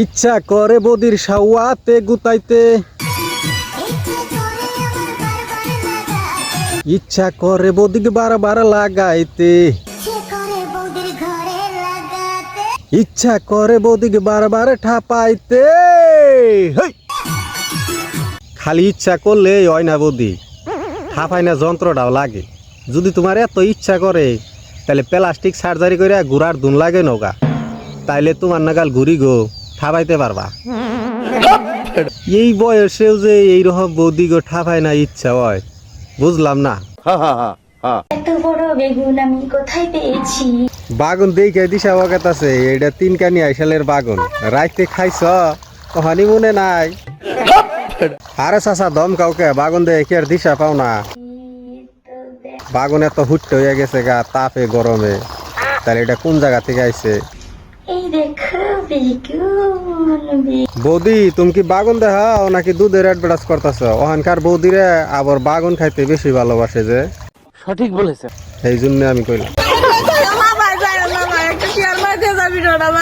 ইচ্ছা করে বদির সাওয়াতে গুতাইতে। ইচ্ছা করে বদিকে বারবার লাগাইতে। ইচ্ছা করে বদিকে বারবার ঠাপাইতে। খালি ইচ্ছা করলে হয় না বদি। ঠাপাই না যন্ত্রটাও লাগে। যদি তোমার এত ইচ্ছা করে, তাহলে প্লাস্টিক সার্জারি করে ঘুরার দুন লাগে নৌকা তাইলে তোমার নাগাল ঘুরি গো। ঠাপাইতে পারবা। এই বয়সেও যে এইরকম বৌদি গো ঠাপাই না ইচ্ছা হয় বুঝলাম না। এত বড় বেগুন আমি কোথায় পেয়েছি? বাগুন দেখে দিশা অগাত আছে এটা তিন কানি আইসালের বাগুন। রাইতে খাইছ ওহানি মনে নাই। আরে চাচা দম কাউকে বাগুন দেখে কি আর দিশা পাও না। বাগুন এত হুট্ট হয়ে গেছে গা তাপে গরমে। তাহলে এটা কোন জায়গা থেকে আইছে? বৌদি তুমি কি বাগুন দেখাও নাকি দুধের অ্যাডভার্টাইজ করতেছ? ওখানকার বৌদিরে আবার বাগুন খাইতে বেশি ভালোবাসে যে। সঠিক বলেছে এই জন্য আমি কইলাম।